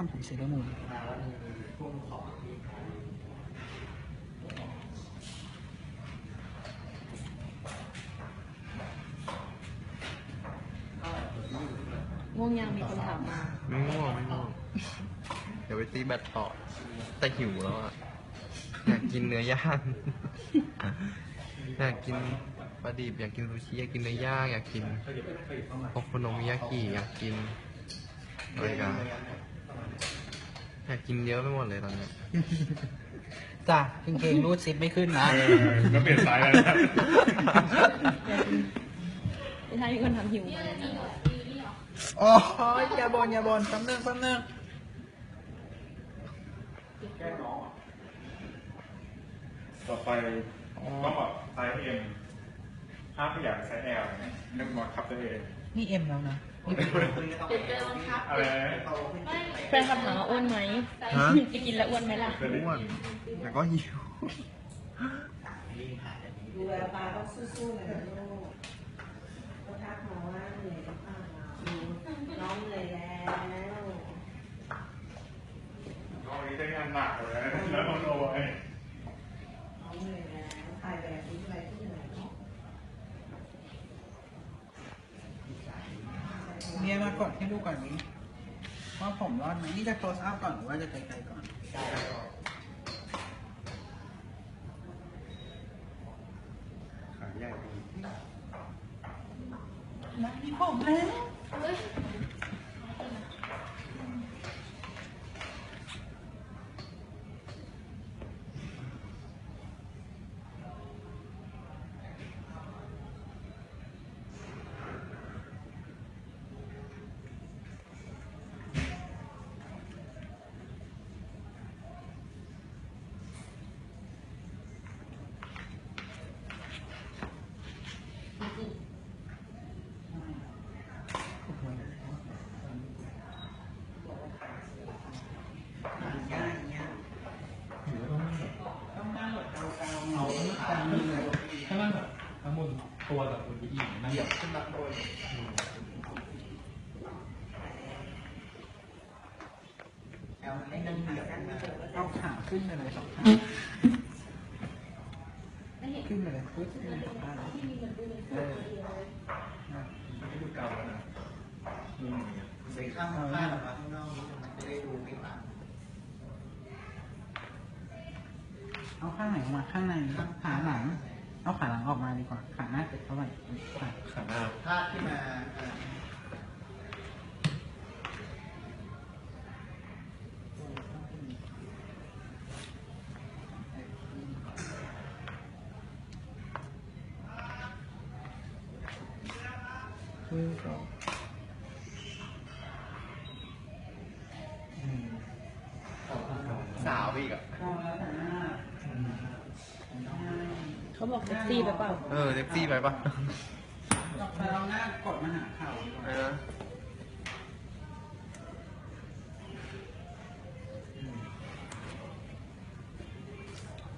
ทำผมเซเลอร์มูนง่วงยังมีคนถามมา ไม่ง่วงไม่ง่วงเดี๋ยวไปตีแบตต่อ แต่หิวแล้วอะ อยากกินเนื้อย่าง อยากกินปลาดิบอยากกินซูชิอยากกินเนื้อย่างอยากกินโอโคโนมิยากิอยากกินอะไรกัน อยากกินเยอะไปหมดเลยตอนเนี้ยจ้ะกางเกงรูดซิปไม่ขึ้นนะก็เปลี่ยนสายแล้วนะไม่ใช่มีคนถามหิวไหมโอ้ยอย่าบนอย่าบนแป๊บนึงแป๊บนึงต่อไปต้องแบบไซส์เอ็มถ้าไม่อยากไซส์แอลเนี่ยนึกบังคับตัวเองนี่เอ็มแล้วนะนี่เป็น อะไรนะแฟนคำถามว่าอ้วนไหมฮะ จะกินแล้วอ้วนไหมล่ะอ้วนแต่ก็หิว ดูแลตาต้องสู้ๆหน่อยนะลูกเขาทักมาว่าเหนื่อยหรือเปล่าน้องเหนื่อยแล้ว น้องนี้ได้งานหนักเลยนะแล้วน้องโดย น้องเหนื่อยแล้วถ่ายแบบนี้อะไรที่เหนื่อยเนาะ เมียมากดให้ดูก่อ นนี้ว่าผมรอดไหมนี่จะ close up ก่อนหรือว่าจะไกลๆก่อนายใหญ่ดี นะมีผมแล้ว ต้องนั่งแบบเกาๆเงาตามมือเลยถ้ามันแบบทั้งบนตัวกับบนที่อีกนั่นเหยียบขึ้นมาบนเอาให้นั่งขาขึ้นมาเอาขาขึ้นไปเลยสองขาขึ้นไปเลยปึ๊บขึ้นไปสองขาเออดูเก่าแล้วนะอืมใส่ข้างข้างออกมาข้างนอกนิดนึงมันจะได้ดูไม่ต่าง เอาข้างไหนออกมาข้างในขาหลัง เอาขาหลังออกมาดีกว่า ขาหน้าเจ็บเท่าไหร่ขาขาหน้าพาดขึ้นมาคือก็สาว บอกเซ็กซี่ไปเปล่าเออเซ็กซี่ไปปะแต่เราหน้ากดมาหาเข่าดีกว่าอะไรนะ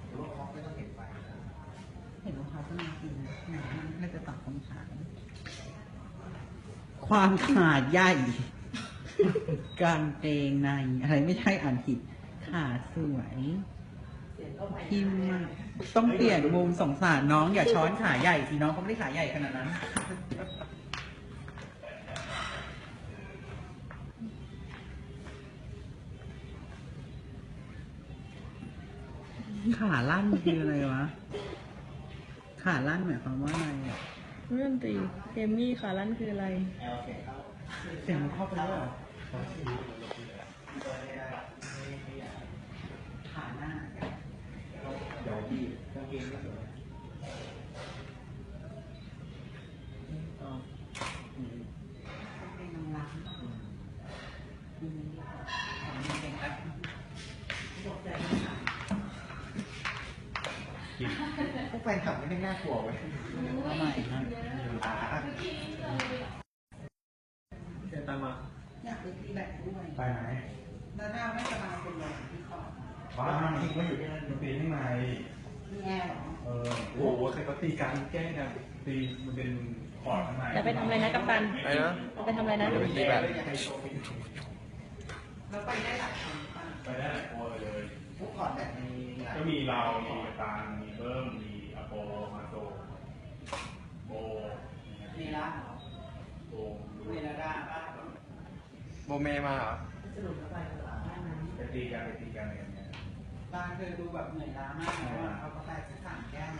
หรือว่าเขาไม่ต้องเห็นไฟนะเห็นรองเท้าก็น่ากินแหมน่าจะตัดคำถามความขาดใหญ่ กางเกงใน อะไรไม่ใช่อ่านผิดขาสวยพิมพ์มาก ต้องเปลี่ยนมุมสงสารน้องอย่าช้อนขาใหญ่สิน้องเขาไม่ได้ขาใหญ่ขนาดนั้น ขาลั่นคืออะไรวะ ขาลั่นหมายความว่าอะไรอะเรื่องตีเอมมี่ขาลั่นคืออะไร เสียงมันเข้าไปด้วยเหรอขาหน้า เดีกางเกงไม่สวยพวกแฟนคลับไม่ได้น่ากลัวเว้ยเอาใหม่นะเดินตามมา อยากไปตีแบตด้วยไปไหนแล้วหน้าไม่สบายเป็นลมที่คอบ้ามันทิ้งไว้อยู่ที่นั่นดนตรีข้างใน มีแอร์เหรอเออโอ้โหใครก็ตีกันแกล้งกันตีมันเป็นขอดข้างในจะไปทำอะไรนะกัปตันอะไรนะ จะไปทำอะไรนะเดี๋ยวไปตีแบตไฮโซแล้วไปได้หลายคนป่ะไปได้หลายคนเลยพวกขอดแบบนี้ก็มีเรา มีตาลมีเบิ้ม มีอโปมาโตโบนี่ละโบเวลาดาป่ะโบเมมาเหรอสรุปแล้วไปตลาดบ้านนั้นไปตีกันไปตีกันอะไรอย่างเงี้ย บางเคยดูแบบเหนื่อยล้ามากเพราะว่าเอากาแฟสักสามแก้ว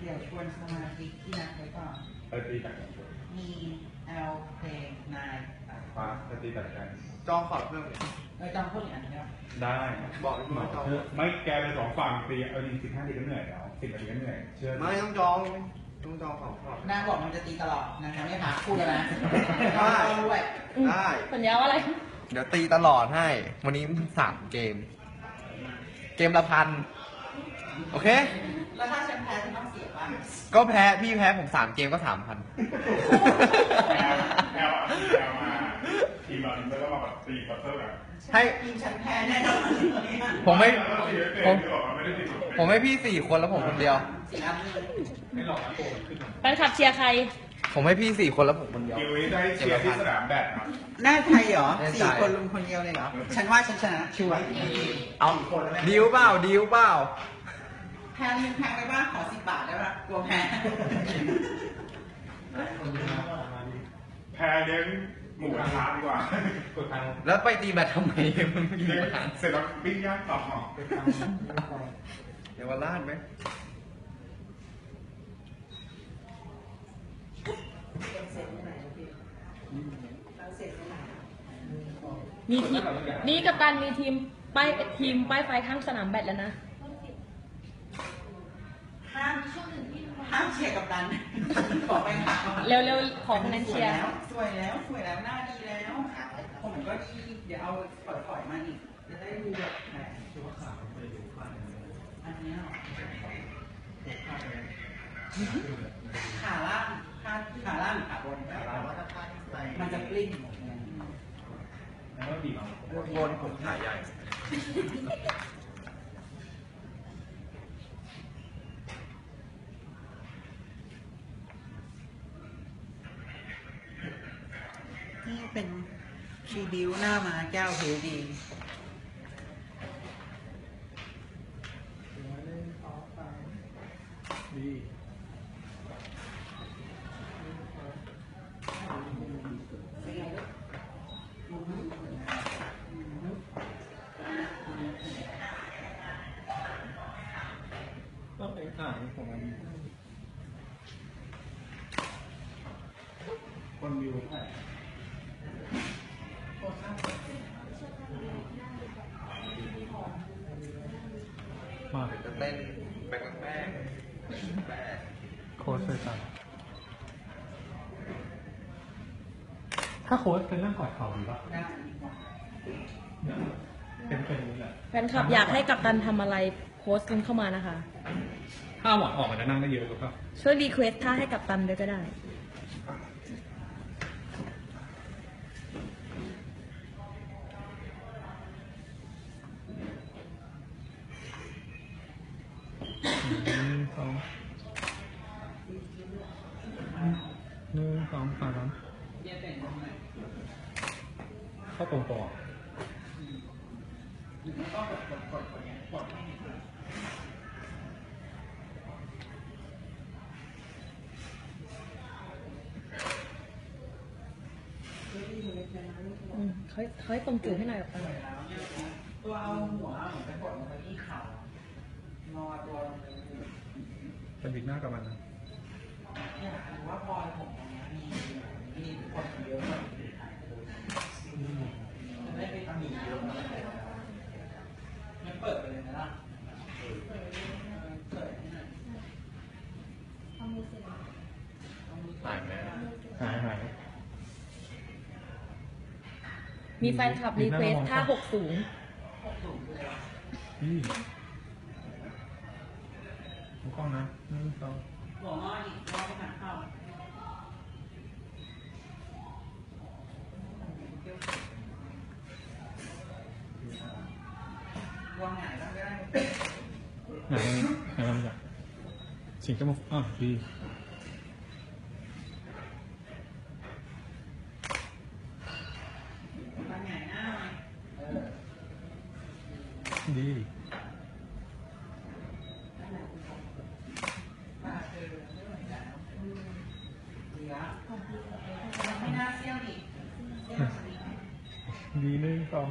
เดี๋ยวชวนสมาชิกที่นัดไว้ก่อนไปตีกันมีแอลเพลงนายฟ้าไปตีกันกันจองขอดเพิ่มเลยเออจำพวกอีกอันนี้ได้ บอกพี่มาจองไม่แกไปสองฝั่งตีเอาจริงสิบห้าทีก็เหนื่อยแล้วสิบนาทีก็เหนื่อยเชื่อไม่ต้องจอง ต้องจองของขอดนางบอกมันจะตีตลอดนะคะไม่พักพูดแล้วนะได้ต้องด้วยได้ สัญญาว่าอะไร เดี๋ยวตีตลอดให้ วันนี้สามเกม เกมละพัน โอเค แล้วถ้าฉันแพ้ฉันต้องเสียบ้างก็แพ้พี่แพ้ผมสามเกมก็สามพันแอลแอลอะแอลมาทีมเราทีมเราก็มาแบบตีบัตเตอร์กันให้ ทีมฉันแพ้แน่นอนผมไม่เราตีไม่เป็นผมที่บอกว่าไม่ได้ตีเป็นผมให้พี่สี่คนแล้วผมคนเดียว สี่อันเลยไม่หลอกนะโกนขึ้นมาแฟนคลับเชียร์ใคร ผมให้พี่สี่คนแล้วผมคนเดียวคิวนี้ได้เชียร์ที่สนามแบดครับแน่ใจเหรอแน่ใจ สี่คนลุมคนเดียวเลยเหรอ ฉันว่าฉันชนะชัวร์เอาดิวเปล่าดิวเปล่าแพ้ยังแพ้ไปบ้างขอสิบบาทได้ปะกลัวแพ้แพ้เลี้ยงหมูกระทะดีกว่ากดทางแล้วไปตีแบตทำไมมันไม่มีปัญหาเสร็จแล้วปิ้งย่างต่อเดี๋ยว วันลาดไหมมีทีมนี่กัปตันมีทีมป้ายทีมป้ายไฟข้างสนามแบดแล้วนะห้ามห้ามเชียร์กับดันขอไปค่ะเร็วๆขอคะแนนเชียร์สวยแล้วสวยแล้วหน้าดีแล้วผมก็ดีเดี๋ยวเอาปล่อยๆมาอีกจะได้ดูแบบไหนตัวขาวไปดูฟันอันเนี้ยเหรอขาล่าง ขาขาล่างหรือขาบนมันจะกลิ้งแล้วก็บีบเอาโกนผมถ่ายใหญ่นี่เป็นชีดิวหน้ามาแก้วเพดีดี ก็เป็น ขายของมันคนวิวเท่มาจะเต้นแบกแป้งแป้งโค้ชเคยสั่งถ้าโค้ชเป็นเรื่องกอดเข่าดีป่ะได้เนี่ยเป็นเป็นนี้แหละ แฟนคลับอยากให้กัปตันทำอะไรโพสต์กันเข้ามานะคะ ถ้าหวังออกมันจะนั่งได้เยอะหรือเปล่าช่วยรีเควสท่าให้กัปตันด้วยก็ได้ หนึ่งสองหนึ่งสองสามเรียนเป็นตรงไหนเข้าตรงปอ หรือไม่ก็กดกดกดกดเนี่ยกดให้เห็นเลยเฮ้ยมันเล็กจังนะ อืมเขาเขาให้ตรงจุดให้หน่อยกัปตันตัวเอาหัวเหมือนไปกดลงไปที่เข่างอตัวลงไปเป็นบิ๊กหน้ากับมันนะอยากรู้ว่าพลอยผมตรงเนี้ยมีมีคนเยอะกว่าที่ถ่ายรูปจะได้ไปทำหนีเยอะมันเปิดไปเลยนะล่ะเปิดให้หน่อยหายไหมหายหาย มีแฟนคลับรีเควสท่าหกสูงนี่ดูกล้องนะหนึ่งสองหัวงออีกงอไปหาเข้าวางไหนบ้างก็ได้ไหนไหนลำดับสิ่งจมูกอะดี ไม่น่าเซี่ยวดิเซี่ยวสิดีหนึ่งสอง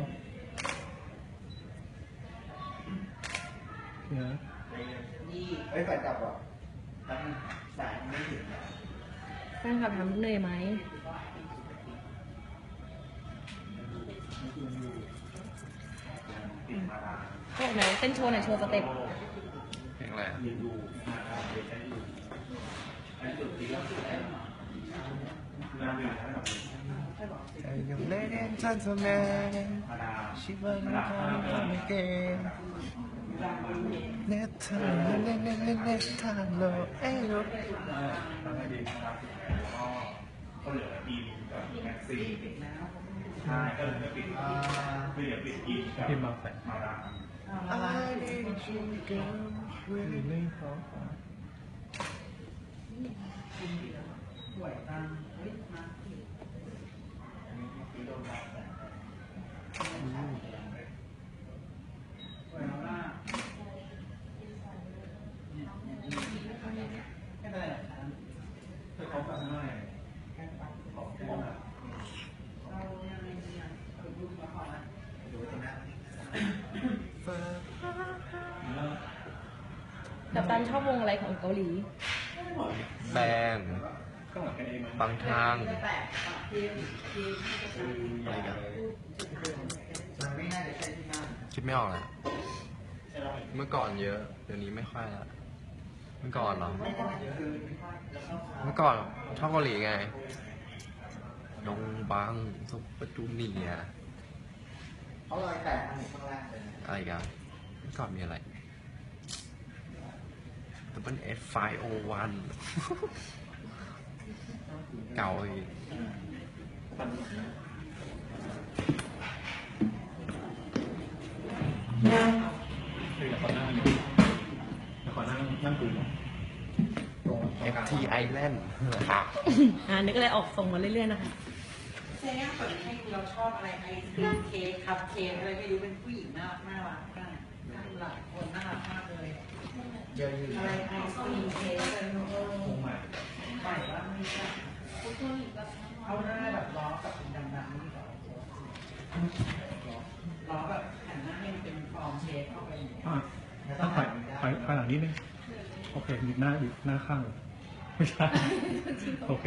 เนี่ยดีเฮ้ยไฟดับเหรอตั้งสายไม่ถึงอะแฟนคลับถามเหนื่อยไหมติดมาดามก็ไหนเต้นโชว์หน่อยโชว์สเต็ปเพลงอะไร อะยืนดูมาดามเป็นได้อยู่อันนี้จุดที่เราสุดแล้วน้ำดื่มนะครับ Ladies and gentlemen she was come again เนทาเนเนเนเนทาโลเอโลทำให้ดีนะครับก็ก็เหลืออีมกับแม็กซี่ใช่ก็เหลือปิดคือเดี๋ยวปิดอีมกับมาแฝงมาดา I need you girl ดีหนึ่งสองสามสวยจังเฮ้ยมาสิสวยแล้วล่ะไม่เป็นไรหรอกครับคือเขาแบบไม่ขอบคุณนเรายังไงเนี่ยเอารูปมาขอรงนั้น กับตันชอบวงอะไรของเกาหลี แบน ก็เหมือนกันเองนะ บางทางอะไรกันมันไม่น่าะใช่ที่นั่นคิดไม่ออกเลยเมื่อก่อนเยอะ เดี๋ยวนี้ไม่ค่อยละเมื่อก่อนเหรอ เมื่อก่อนชอบเกาหลีไงดงบังซุปเปอร์จูเนียร์เขาลอยแตกมาหนข้างล่างเลยอะไรกันเมื่อก่อนมีอะไร Double S 501 เก่าอีกคือเดี๋ยวขอนั่งเดี๋ยวขอนั่งนั่งคุยตรงตรงกลาง FT Island ครับอ่านึกอะไรออกส่งมาเรื่อยๆนะคะเจ๊เปิดให้เราชอบอะไรไอศครีมเค้กคัพเค้กอะไรไม่รู้เป็นผู้หญิงน่ารักน่ารักมากหลายคนน่ารักมากเลยเยอะอยู่อะไรไอศครีมเค้กอะไรโน้คงใหม่ใหม่ว่ามีแบบ เอาหน้าแบบล้อกับเป็นดำๆนี่ก่อนล้อแบบหันหน้าให้มันเป็นฟอร์มเชฟเข้าไปอย่างเงี้ยอะต้องถอยถอยถอยหลังนิดนึงโอเคบิดหน้าบิดหน้าข้างเลยไม่ใช่โอเค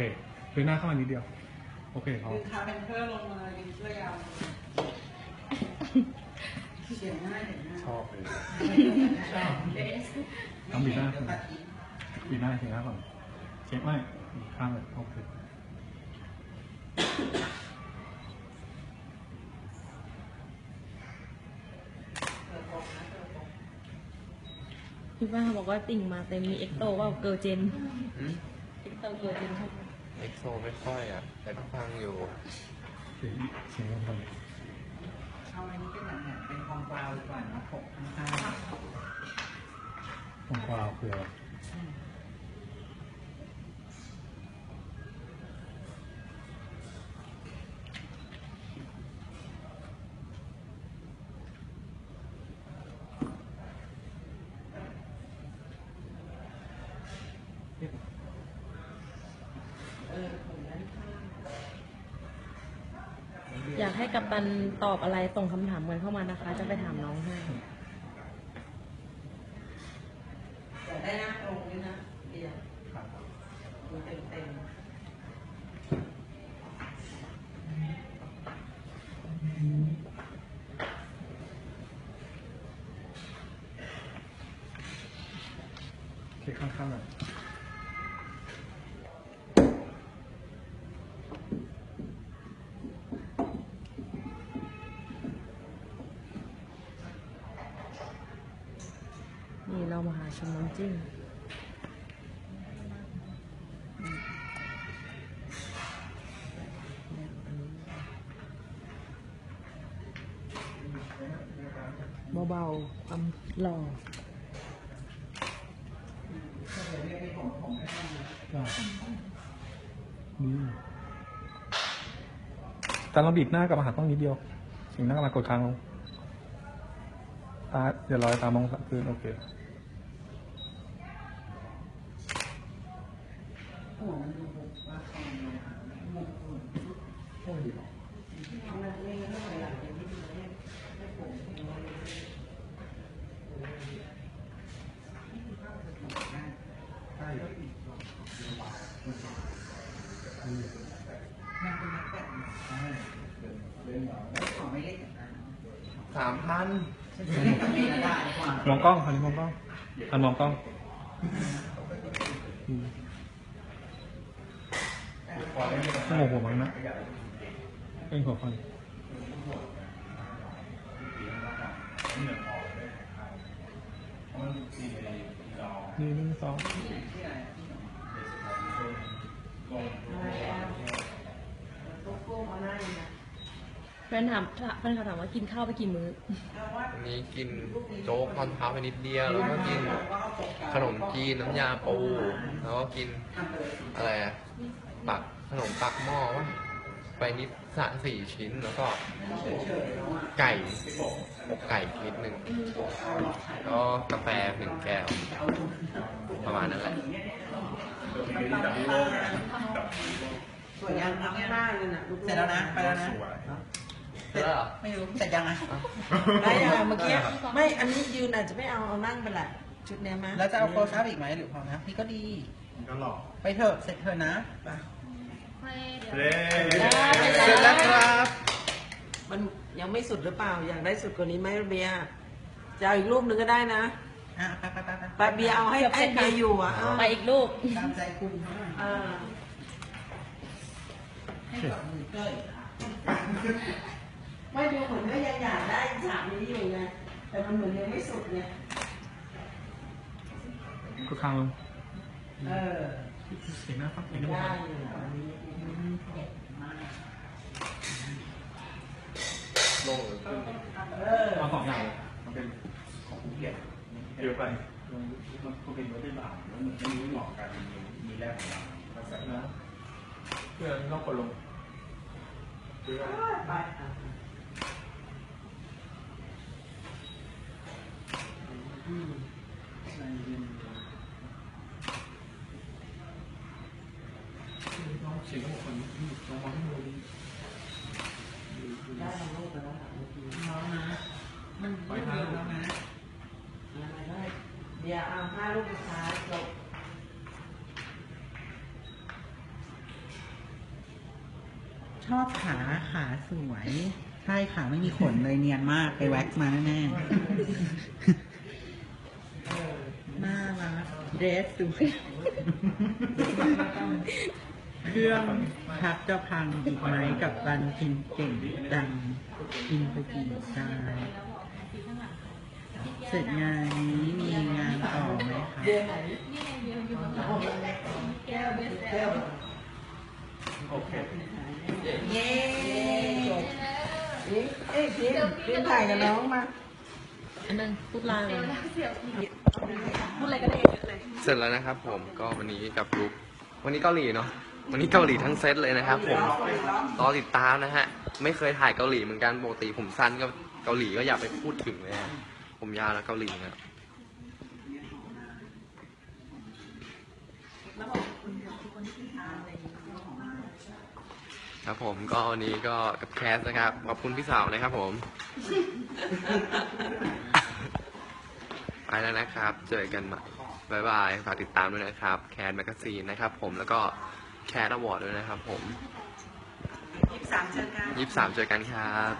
บิดหน้าเข้ามานิดเดียว โอเคพอคือทาเป็นเพื่อลงมายิงเพื่อยาวเสียงง่ายเห็นหน้าชอบเลยต้องบิดหน้าบิดหน้าเช็คหน้าก่อนเช็คไม่อีกข้างเลยโอเค พี่ป้าบอกว่าติ่งมาเต็มมีเอ็กโตว่าเกิร์ลเจนเอ็กโตเกิร์ลเจนชอบเอ็กโซไม่ค่อยอะ แต่ก็ฟังอยู่ เสียงเสียงมันเอาอันนี้เป็นแบบเป็นความกราวดีกว่านะปกข้างของกวาวคืออะไร กับตันตอบอะไรส่งคำถามกันเข้ามานะคะ จะไปถามน้องให้ แต่ได้หน้าตรงด้วยนะเดียวดูเต็มเต็ม โอเคข้างๆหน่อย นี่เรามาหา ชมน้ำจิ้มเบาๆความหล่อได้นี่แต่เราบิดหน้ากลับมาหาต้องนิดเดียว สิ่งหน้ากลับมากดค้างลงตาเดี๋ยวรอยตามองสักคืนโอเค หัวมันดูบุกว่าคอมเลยค่ะ ขอไม่เล่นกับน้ สามพันำฉันจะเล่นกับเมย์ได้ดีกว่าม องกล้องคันนี้มองกล้ อันมองกล้องอืมต้องหัวหัวมันนะเป็นหัวฟันนี่หนึ่งสองอะไรอะโกโก้มานั่งนะ ฟนถามแฟนเขาถามว่ากินข้าวไปกี่มื้อ วันนี้กินโจ๊กตอนเช้าไปนิดเดียว แล้วก็กินขนมจีนน้ำยาปู แล้วก็กินอะไรอะปักขนมปักหม้อวะไปนิดสะสี่ชิ้น แล้วก็ไก่อกไก่นิดหนึ่งแล้วก็กาแฟหนึ่งแก้ว ประมาณนั้นแหละ สวยยังเอาเอาข้างหน้าเลยน่ะลูกเสร็จแล้วนะ ไปแล้วนะ เสร็จแล้วเหรอ ไม่รู้เสร็จยังไงได้ยังเมื่อกี้ ไม่อันนี้ยืนอาจจะไม่เอาเอานั่งไปแหละชุดเนี้ยมั้ยแล้วจะเอาโคชาร์อีกไหมหรือพอนะนี่ก็ดีก็หลอกไปเถอะเสร็จเถอะนะไปเย้เสร็จแล้วครับ มันยังไม่สุดหรือเปล่า อยากได้สุดกว่านี้ไหมเบียร์จะเอาอีกรูปหนึ่งก็ได้นะอะไปไปไปไปไปเบียร์เอาให้ให้เบียร์อยู่อะเอาไปอีกลูกตามใจคุณเขาหน่อยอ่าให้กับมือเก้ย ไม่ดูเหมือนว่ายังอยากได้ฉากนี้อยู่ไงแต่มันเหมือนยังไม่สุดไงก็ข้างลงเออเห็นหน้าฟังเห็นหน้าได้ฟังอยู่ตอนนี้ลงหรือขึ้นเออเอาสองอย่างเลยมันเป็นของภูเก็ตเดี๋ยวไปมันภูเก็ตมันเป็นบาทแล้วเหมือนไม่รู้หลอกกันมีมีแรกของเราภาษานะเพื่อนนอกกดลงไป อะน้องเสียงของคนน้องมองดูได้ทั้งรูปแล้วค่ะเมื่อน้องนะ มันไปทางเร็วแล้วนะไรได้เบียร์เอาห้ารูปสุดท้าจบชอบขาขาสวย ใช่ขาไม่มีขนเลยเนียนมากไปแว็กซ์มาแน่ๆน่ารักเดสสวยเครื่องพักจะพังอีกไหมกับรันกินเก่งดังกินไปกี่จานเสร็จงานนี้มีงานต่อไหมคะเยร์ไหนโอเคเย้พิมเอ้ยพิมพิมถ่ายกับน้องมาอันนึงพูดลาเลย พูดอะไรก็ได้เลยเสร็จแล้วนะครับผมก็วันนี้กับลุกวันนี้เกาหลีเนาะวันนี้เกาหลีทั้งเซตเลยนะครับผมรอติดตามนะฮะไม่เคยถ่ายเกาหลีเหมือนกันปกติผมสั้นก็เกาหลีก็อย่าไปพูดถึงเลยผมยาวแล้วเกาหลีนะครับผมก็วันนี้ก็กับแคสนะครับขอบคุณพี่สาวนะครับผม ไปแล้วนะครับ เจอกันใหม่บายบายฝากติดตามด้วยนะครับ แคสแมกซีนนะครับผมแล้วก็แคสอวอร์ดด้วยนะครับผม ยี่สิบสามเจอกัน ยี่สิบสามเจอกันครับ